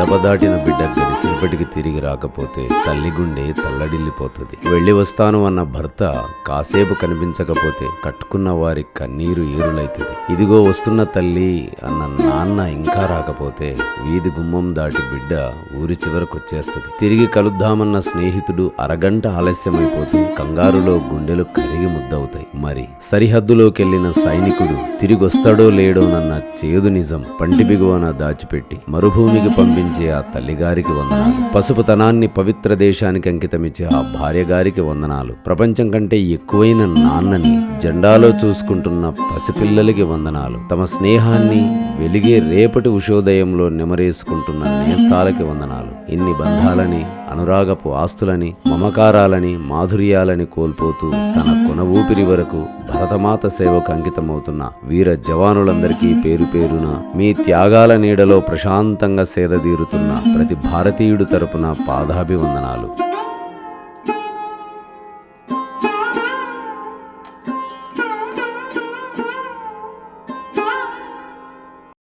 గడప దాటిన కాసేపటికి తిరిగి రాకపోతే తల్లి గుండె తల్లడిల్లిపోతుంది. వెళ్ళి వస్తాను అన్న భర్త కాసేపు కనిపించకపోతే కట్టుకున్న వారి కన్నీరు ఏరులైతుంది. ఇదిగో వస్తున్న తల్లి అన్న నాన్న ఇంకా రాకపోతే వీధి గుమ్మం దాటి బిడ్డ ఊరి చివరకొచ్చేస్తుంది. తిరిగి కలుద్దామన్న స్నేహితుడు అరగంట ఆలస్యమైపోతే కంగారులో గుండెలు కరిగి ముద్దవుతాయి. మరి సరిహద్దులోకెళ్ళిన సైనికుడు తిరిగొస్తాడో లేడోనన్న చేదు నిజం పంటి బిగువన దాచిపెట్టి మరుభూమికి పంపించే ఆ తల్లిగారికి వంద పసుపుతనాన్ని పవిత్ర దేశానికి అంకితమిచ్చే ఆ భార్యగారికి వందనాలు. ప్రపంచం కంటే ఎక్కువైన నాన్నని జెండాలో చూసుకుంటున్న పసిపిల్లలకి వందనాలు. తమ స్నేహాన్ని వెలిగే రేపటి ఉషోదయంలో నెమరేసుకుంటున్న నేస్తాలకి వందనాలు. ఇన్ని బంధాలని అనురాగపు ఆస్తులని మమకారాలని మాధుర్యాలని కోల్పోతూ తన కొన ఊపిరి వరకు భరతమాత సేవకు అంకితమవుతున్న వీర జవానులందరికీ పేరు పేరున మీ త్యాగాల నీడలో ప్రశాంతంగా సేదదీరుతున్న ప్రతి భారతీయుడు తరపున పాదాభివందనాలు.